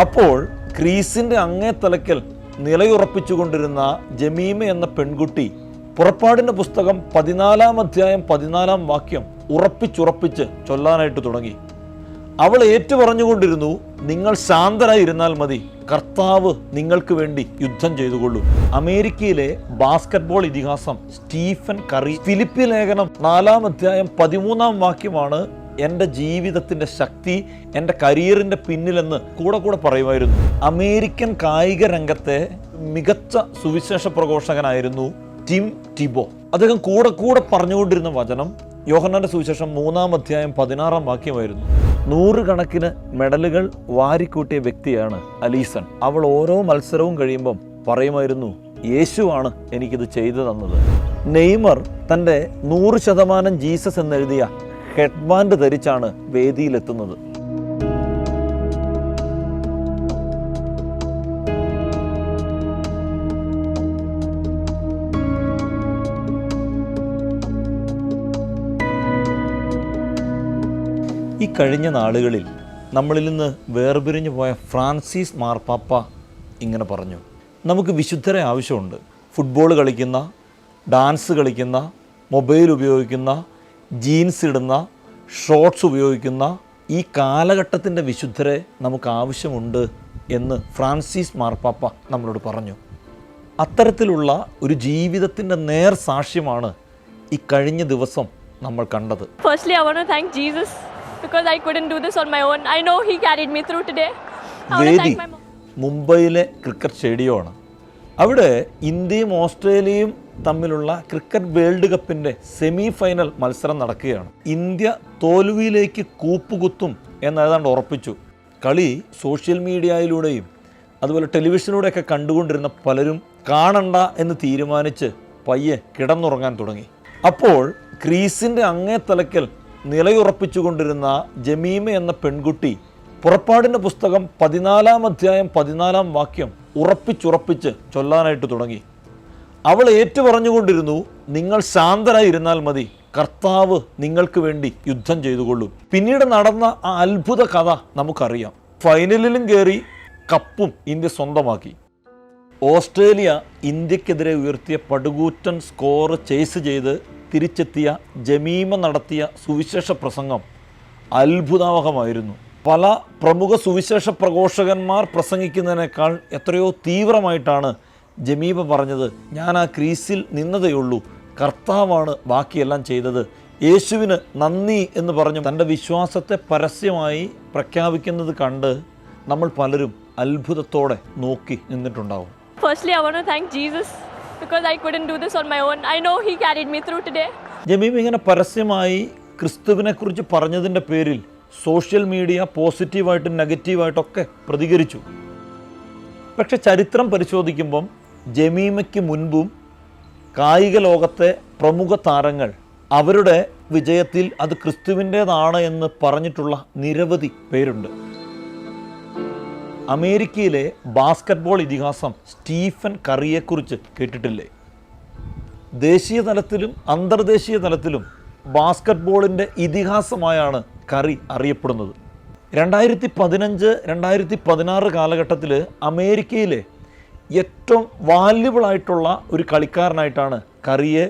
അപ്പോൾ ക്രീസിന്റെ അങ്ങേ തലക്കൽ നിലയുറപ്പിച്ചുകൊണ്ടിരുന്ന ജമീമ എന്ന പെൺകുട്ടി പുറപ്പാടിന്റെ പുസ്തകം പതിനാലാം അധ്യായം പതിനാലാം വാക്യം ഉറപ്പിച്ചുറപ്പിച്ച് ചൊല്ലാനായിട്ട് തുടങ്ങി. അവൾ ഏറ്റുപറഞ്ഞുകൊണ്ടിരുന്നു നിങ്ങൾ ശാന്തരായി ഇരുന്നാൽ മതി. കർത്താവ് നിങ്ങൾക്ക് വേണ്ടി യുദ്ധം ചെയ്തുകൊള്ളൂ. അമേരിക്കയിലെ ബാസ്കറ്റ്ബോൾ ഇതിഹാസം സ്റ്റീഫൻ കറി ഫിലിപ്പി ലേഖനം നാലാം അധ്യായം പതിമൂന്നാം വാക്യമാണ് എന്റെ ജീവിതത്തിന്റെ ശക്തി എന്റെ കരിയറിന്റെ പിന്നിലെന്ന് കൂടെ കൂടെ പറയുമായിരുന്നു. അമേരിക്കൻ കായിക രംഗത്തെ മികച്ച സുവിശേഷ പ്രഘോഷകനായിരുന്നു ടിം ടിബോ. അദ്ദേഹം കൂടെ കൂടെ പറഞ്ഞുകൊണ്ടിരുന്ന വചനം യോഹന്നാന്റെ സുവിശേഷം മൂന്നാം അധ്യായം പതിനാറാം വാക്യമായിരുന്നു. നൂറുകണക്കിന് മെഡലുകൾ വാരിക്കൂട്ടിയ വ്യക്തിയാണ് അലീസൺ. അവൾ ഓരോ മത്സരവും കഴിയുമ്പം പറയുമായിരുന്നു യേശുവാണ് എനിക്കിത് ചെയ്തു തന്നത്. നെയ്മർ തന്റെ നൂറ് ശതമാനം ജീസസ് എന്നെഴുതിയ ഹെഡ്ബാൻഡ് ധരിച്ചാണ് വേദിയിലെത്തുന്നത്. ഈ കഴിഞ്ഞ നാളുകളിൽ നമ്മളിൽ നിന്ന് വേർപിരിഞ്ഞു പോയ ഫ്രാൻസിസ് മാർപ്പാപ്പ ഇങ്ങനെ പറഞ്ഞു. നമുക്ക് വിശുദ്ധരെ ആവശ്യമുണ്ട്. ഫുട്ബോൾ കളിക്കുന്ന ഡാൻസ് കളിക്കുന്ന മൊബൈൽ ഉപയോഗിക്കുന്ന ജീൻസ് ഇടുന്ന ഷോർട്സ് ഉപയോഗിക്കുന്ന ഈ കാലഘട്ടത്തിന്റെ വിശുദ്ധരെ നമുക്ക് ആവശ്യമുണ്ട് എന്ന് ഫ്രാൻസിസ് മാർപ്പാപ്പ നമ്മളോട് പറഞ്ഞു അത്തരത്തിലുള്ള ഒരു ജീവിതത്തിന്റെ നേർ സാക്ഷ്യമാണ് ഈ കഴിഞ്ഞ ദിവസം നമ്മൾ കണ്ടത് Firstly, I want to thank Jesus because I couldn't do this on my own. I know He carried me through today. I want വേദി my mom. മുംബൈയിലെ ക്രിക്കറ്റ് സ്റ്റേഡിയമാണ് അവിടെ ഇന്ത്യയും ഓസ്ട്രേലിയയും തമ്മിലുള്ള ക്രിക്കറ്റ് വേൾഡ് കപ്പിന്റെ സെമി ഫൈനൽ മത്സരം നടക്കുകയാണ്. ഇന്ത്യ തോൽവിയിലേക്ക് കൂപ്പുകുത്തും എന്നേതാണ്ട് ഉറപ്പിച്ചു. കളി സോഷ്യൽ മീഡിയയിലൂടെയും അതുപോലെ ടെലിവിഷനിലൂടെയൊക്കെ കണ്ടുകൊണ്ടിരുന്ന പലരും കാണണ്ട എന്ന് തീരുമാനിച്ച് പയ്യെ കിടന്നുറങ്ങാൻ തുടങ്ങി. അപ്പോൾ ക്രീസിന്റെ അങ്ങേ തലക്കൽ നിലയുറപ്പിച്ചുകൊണ്ടിരുന്ന ജമീമ എന്ന പെൺകുട്ടി പുറപ്പാടിന്റെ പുസ്തകം പതിനാലാം അധ്യായം പതിനാലാം വാക്യം ഉറപ്പിച്ചുറപ്പിച്ച് ചൊല്ലാനായിട്ട് തുടങ്ങി. അവൾ ഏറ്റു പറഞ്ഞുകൊണ്ടിരുന്നു നിങ്ങൾ ശാന്തരായി ഇരുന്നാൽ മതി കർത്താവ് നിങ്ങൾക്ക് വേണ്ടി യുദ്ധം ചെയ്തുകൊള്ളും. പിന്നീട് നടന്ന ആ അത്ഭുത കഥ നമുക്കറിയാം. ഫൈനലിലും കയറി കപ്പും ഇന്ത്യ സ്വന്തമാക്കി. ഓസ്ട്രേലിയ ഇന്ത്യക്കെതിരെ ഉയർത്തിയ പടുകൂറ്റൻ സ്കോർ ചേസ് ചെയ്ത് തിരിച്ചെത്തിയ ജമീമ നടത്തിയ സുവിശേഷ പ്രസംഗം അത്ഭുതാവഹമായിരുന്നു. പല പ്രമുഖ സുവിശേഷ പ്രഘോഷകന്മാർ പ്രസംഗിക്കുന്നതിനേക്കാൾ എത്രയോ തീവ്രമായിട്ടാണ് ജമീമ പറഞ്ഞത് ഞാൻ ആ ക്രീസിൽ നിന്നതേയുള്ളൂ കർത്താവാണ് ബാക്കിയെല്ലാം ചെയ്തത് യേശുവിന് നന്ദി എന്ന് പറഞ്ഞു തന്റെ വിശ്വാസത്തെ പരസ്യമായി പ്രഖ്യാപിക്കുന്നത് കണ്ട് നമ്മൾ പലരും അത്ഭുതത്തോടെ നോക്കി നിന്നിട്ടുണ്ടാവും Firstly, I want to thank Jesus because I couldn't do this on my own. I know He carried me through today. ജമീം ഇങ്ങനെ പരസ്യമായി ക്രിസ്തുവിനെ കുറിച്ച് പറഞ്ഞതിന്റെ പേരിൽ സോഷ്യൽ മീഡിയ പോസിറ്റീവായിട്ടും നെഗറ്റീവായിട്ടൊക്കെ പ്രതികരിച്ചു പക്ഷെ ചരിത്രം പരിശോധിക്കുമ്പം ജമീമയ്ക്ക് മുൻപും കായിക ലോകത്തെ പ്രമുഖ താരങ്ങൾ അവരുടെ വിജയത്തിൽ അത് ക്രിസ്തുവിന്റേതാണ് എന്ന് പറഞ്ഞിട്ടുള്ള നിരവധി പേരുണ്ട്. അമേരിക്കയിലെ ബാസ്കറ്റ്ബോൾ ഇതിഹാസം സ്റ്റീഫൻ കറിയെക്കുറിച്ച് കേട്ടിട്ടില്ലേ? ദേശീയ തലത്തിലും അന്തർദേശീയ തലത്തിലും ബാസ്കറ്റ്ബോളിന്റെ ഇതിഹാസമായാണ് കറി അറിയപ്പെടുന്നത്. രണ്ടായിരത്തി പതിനഞ്ച് രണ്ടായിരത്തി പതിനാറ് കാലഘട്ടത്തിൽ അമേരിക്കയിലെ ഏറ്റവും വാല്യുബിൾ ആയിട്ടുള്ള ഒരു കളിക്കാരനായിട്ടാണ് കറിയെ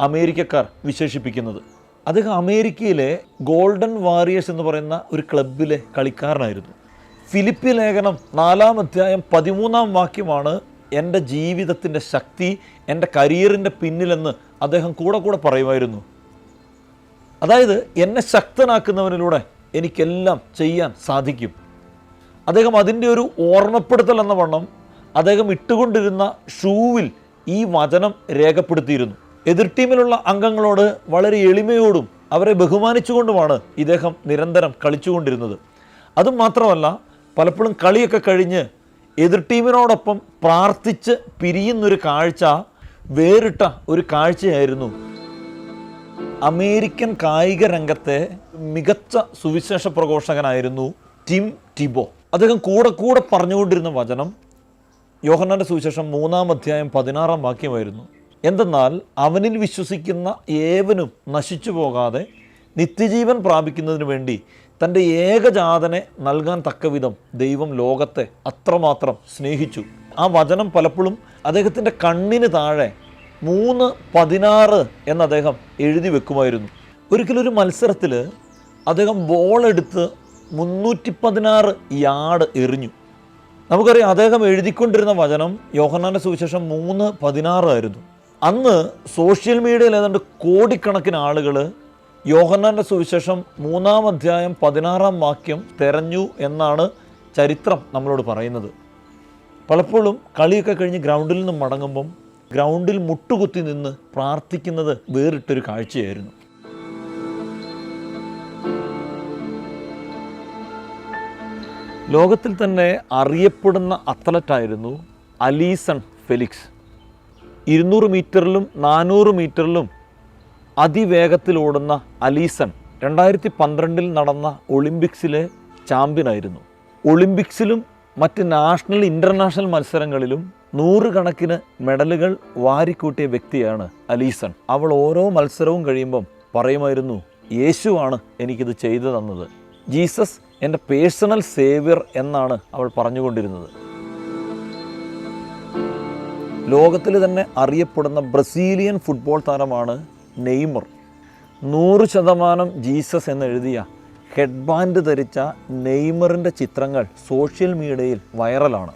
അമേരിക്കക്കാർ വിശേഷിപ്പിക്കുന്നത്. അദ്ദേഹം അമേരിക്കയിലെ ഗോൾഡൻ വാരിയേഴ്സ് എന്ന് പറയുന്ന ഒരു ക്ലബിലെ കളിക്കാരനായിരുന്നു. ഫിലിപ്പി ലേഖനം നാലാം അധ്യായം പതിമൂന്നാം വാക്യമാണ് എന്റെ ജീവിതത്തിന്റെ ശക്തി എന്റെ കരിയറിന്റെ പിന്നിലെന്ന് അദ്ദേഹം കൂടെ കൂടെ പറയുമായിരുന്നു. അതായത് എന്നെ ശക്തനാക്കുന്നവനിലൂടെ എനിക്കെല്ലാം ചെയ്യാൻ സാധിക്കും. അദ്ദേഹം അതിന്റെ ഒരു ഓർമ്മപ്പെടുത്തൽ എന്ന വണ്ണം അദ്ദേഹം ഇട്ടുകൊണ്ടിരുന്ന ഷൂവിൽ ഈ വചനം രേഖപ്പെടുത്തിയിരുന്നു. എതിർ ടീമിലുള്ള അംഗങ്ങളോട് വളരെ എളിമയോടും അവരെ ബഹുമാനിച്ചുകൊണ്ടുമാണ് ഇദ്ദേഹം നിരന്തരം കളിച്ചുകൊണ്ടിരുന്നത്. അതും മാത്രമല്ല പലപ്പോഴും കളിയൊക്കെ കഴിഞ്ഞ് എതിർ ടീമിനോടൊപ്പം പ്രാർത്ഥിച്ച് പിരിയുന്നൊരു കാഴ്ച വേറിട്ട ഒരു കാഴ്ചയായിരുന്നു. അമേരിക്കൻ കായിക രംഗത്തെ മികച്ച സുവിശേഷ പ്രഘോഷകനായിരുന്നു ടിം ടിബോ. അദ്ദേഹം കൂടെ കൂടെ പറഞ്ഞുകൊണ്ടിരുന്ന വചനം യോഹന്നാന്റെ സുവിശേഷം മൂന്നാം അധ്യായം പതിനാറാം വാക്യമായിരുന്നു. എന്തെന്നാൽ അവനിൽ വിശ്വസിക്കുന്ന ഏവനും നശിച്ചു പോകാതെ നിത്യജീവൻ പ്രാപിക്കുന്നതിന് വേണ്ടി തന്റെ ഏകജാതനെ നൽകാൻ തക്കവിധം ദൈവം ലോകത്തെ അത്രമാത്രം സ്നേഹിച്ചു. ആ വചനം പലപ്പോഴും അദ്ദേഹത്തിന്റെ കണ്ണിന് താഴെ മൂന്ന് പതിനാറ് എന്ന് അദ്ദേഹം എഴുതി വെക്കുമായിരുന്നു. ഒരിക്കലൊരു മത്സരത്തിൽ അദ്ദേഹം ബോളെടുത്ത് മുന്നൂറ്റി പതിനാറ് യാർഡ് എറിഞ്ഞു. നമുക്കറിയാം അദ്ദേഹം എഴുതിക്കൊണ്ടിരുന്ന വചനം യോഹന്നാന്റെ സുവിശേഷം മൂന്ന് പതിനാറായിരുന്നു. അന്ന് സോഷ്യൽ മീഡിയയിൽ ഏതാണ്ട് കോടിക്കണക്കിന് ആളുകൾ യോഹന്നാന്റെ സുവിശേഷം മൂന്നാം അധ്യായം പതിനാറാം വാക്യം തെരഞ്ഞു എന്നാണ് ചരിത്രം നമ്മളോട് പറയുന്നത്. പലപ്പോഴും കളിയൊക്കെ കഴിഞ്ഞ് ഗ്രൗണ്ടിൽ നിന്ന് മടങ്ങുമ്പം ഗ്രൗണ്ടിൽ മുട്ടുകുത്തി നിന്ന് പ്രാർത്ഥിക്കുന്നത് വേറിട്ടൊരു കാഴ്ചയായിരുന്നു. ലോകത്തിൽ തന്നെ അറിയപ്പെടുന്ന അത്ലറ്റായിരുന്നു അലീസൺ ഫെലിക്സ്. ഇരുന്നൂറ് മീറ്ററിലും നാനൂറ് മീറ്ററിലും അതിവേഗത്തിൽ ഓടുന്ന അലീസൺ രണ്ടായിരത്തി പന്ത്രണ്ടിൽ നടന്ന ഒളിമ്പിക്സിലെ ചാമ്പ്യനായിരുന്നു. ഒളിമ്പിക്സിലും മറ്റ് നാഷണൽ ഇന്റർനാഷണൽ മത്സരങ്ങളിലും നൂറുകണക്കിന് മെഡലുകൾ വാരിക്കൂട്ടിയ വ്യക്തിയാണ് അലീസൺ. അവൾ ഓരോ മത്സരവും കഴിയുമ്പം പറയുമായിരുന്നു യേശുവാണ് എനിക്കിത് ചെയ്തു തന്നത്. ജീസസ് എന്റെ പേഴ്സണൽ സേവ്യർ എന്നാണ് അവൾ പറഞ്ഞുകൊണ്ടിരുന്നത്. ലോകത്തിൽ തന്നെ അറിയപ്പെടുന്ന ബ്രസീലിയൻ ഫുട്ബോൾ താരമാണ് നെയ്മർ. നൂറ് ശതമാനം ജീസസ് എന്നെഴുതിയ ഹെഡ് ബാൻഡ് ധരിച്ച നെയ്മറിന്റെ ചിത്രങ്ങൾ സോഷ്യൽ മീഡിയയിൽ വൈറലാണ്.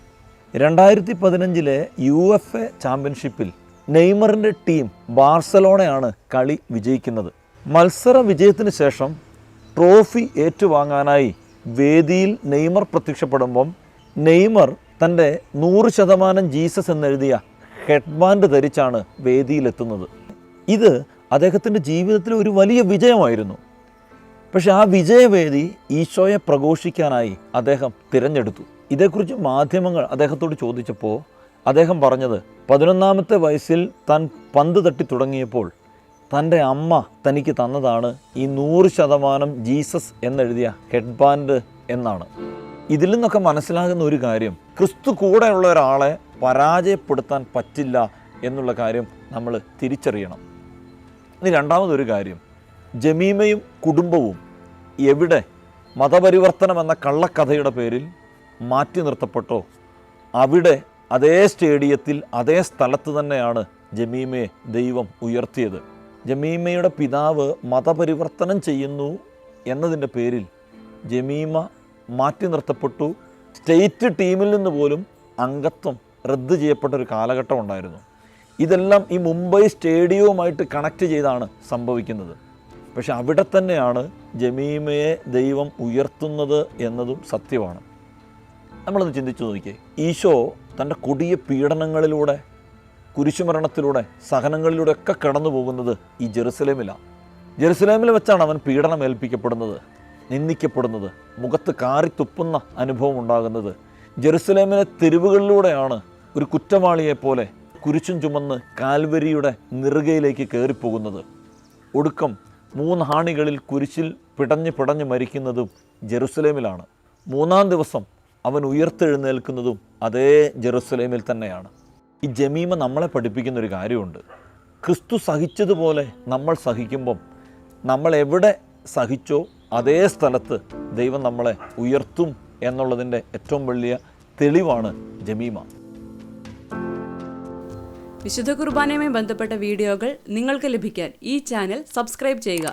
രണ്ടായിരത്തി പതിനഞ്ചിലെ യു എഫ് എ ചാമ്പ്യൻഷിപ്പിൽ നെയ്മറിന്റെ ടീം ബാർസലോണയാണ് കളി വിജയിക്കുന്നത്. മത്സര വിജയത്തിന് ശേഷം ട്രോഫി ഏറ്റുവാങ്ങാനായി വേദിയിൽ നെയ്മർ പ്രത്യക്ഷപ്പെടുമ്പം നെയ്മർ തന്റെ നൂറ് ശതമാനം ജീസസ് എന്നെഴുതിയ ഹെഡ്ബാൻഡ് ധരിച്ചാണ് വേദിയിലെത്തുന്നത്. ഇത് അദ്ദേഹത്തിന്റെ ജീവിതത്തിലെ ഒരു വലിയ വിജയമായിരുന്നു. പക്ഷെ ആ വിജയവേദി ഈശോയെ പ്രഘോഷിക്കാനായി അദ്ദേഹം തിരഞ്ഞെടുത്തു. ഇതേക്കുറിച്ച് മാധ്യമങ്ങൾ അദ്ദേഹത്തോട് ചോദിച്ചപ്പോൾ അദ്ദേഹം പറഞ്ഞത് പതിനൊന്നാമത്തെ വയസ്സിൽ താൻ പന്ത് തട്ടി തുടങ്ങിയപ്പോൾ തന്റെ അമ്മ തനിക്ക് തന്നതാണ് ഈ നൂറ് ശതമാനം ജീസസ് എന്നെഴുതിയ ഹെഡ് ബാൻഡ് എന്നാണ്. ഇതിൽ നിന്നൊക്കെ മനസ്സിലാകുന്ന ഒരു കാര്യം ക്രിസ്തു കൂടെയുള്ള ഒരാളെ പരാജയപ്പെടുത്താൻ പറ്റില്ല എന്നുള്ള കാര്യം നമ്മൾ തിരിച്ചറിയണം. ഇനി രണ്ടാമതൊരു കാര്യം ജമീമയും കുടുംബവും എവിടെ മതപരിവർത്തനം എന്ന കള്ളക്കഥയുടെ പേരിൽ മാറ്റി നിർത്തപ്പെട്ടോ? അവിടെ അതേ സ്റ്റേഡിയത്തിൽ അതേ സ്ഥലത്ത് തന്നെയാണ് ജമീമയെ ദൈവം ഉയർത്തിയത്. ജമീമയുടെ പിതാവ് മതപരിവർത്തനം ചെയ്യുന്നു എന്നതിന്റെ പേരിൽ ജമീമ മാറ്റി നിർത്തപ്പെട്ടു. സ്റ്റേറ്റ് ടീമിൽ നിന്ന് പോലും അംഗത്വം റദ്ദ് ചെയ്യപ്പെട്ട ഒരു കാലഘട്ടം ഉണ്ടായിരുന്നു. ഇതെല്ലാം ഈ മുംബൈ സ്റ്റേഡിയവുമായിട്ട് കണക്ട് ചെയ്താണ് സംഭവിക്കുന്നത്. പക്ഷെ അവിടെ തന്നെയാണ് ജമീമയെ ദൈവം ഉയർത്തുന്നത് എന്നതും സത്യമാണ്. നമ്മളൊന്ന് ചിന്തിച്ചു നോക്കിയേ. ഈശോ തന്റെ കൊടിയ പീഡനങ്ങളിലൂടെ കുരിശുമരണത്തിലൂടെ സഹനങ്ങളിലൂടെ ഒക്കെ കടന്നു പോകുന്നത് ഈ ജെറുസലേമിലാണ്. ജെറുസലേമിൽ വെച്ചാണ് അവൻ പീഡനം ഏൽപ്പിക്കപ്പെടുന്നത് നിന്ദിക്കപ്പെടുന്നത് മുഖത്ത് കാറിത്തുപ്പുന്ന അനുഭവം ഉണ്ടാകുന്നത്. ജെറുസലേമിലെ തെരുവുകളിലൂടെയാണ് ഒരു കുറ്റവാളിയെപ്പോലെ കുരിശും ചുമന്ന് കാൽവരിയുടെ നിറുകയിലേക്ക് കയറിപ്പോകുന്നത്. ഒടുക്കം മൂന്ന് ഹാണികളിൽ കുരിശിൽ പിടഞ്ഞ് പിടഞ്ഞ് മരിക്കുന്നതും ജെറുസലേമിലാണ്. മൂന്നാം ദിവസം അവൻ ഉയർത്തെഴുന്നേൽക്കുന്നതും അതേ ജെറുസലേമിൽ തന്നെയാണ്. ഈ ജമീമ നമ്മളെ പഠിപ്പിക്കുന്ന ഒരു കാര്യമുണ്ട്. ക്രിസ്തു സഹിച്ചതുപോലെ നമ്മൾ സഹിക്കുമ്പം നമ്മൾ എവിടെ സഹിച്ചോ അതേ സ്ഥലത്ത് ദൈവം നമ്മളെ ഉയർത്തും എന്നുള്ളതിന്റെ ഏറ്റവും വലിയ തെളിവാണ് ജമീമ. വിശുദ്ധ കുർബാനയുമായി ബന്ധപ്പെട്ട വീഡിയോകൾ നിങ്ങൾക്ക് ലഭിക്കാൻ ഈ ചാനൽ സബ്സ്ക്രൈബ് ചെയ്യുക.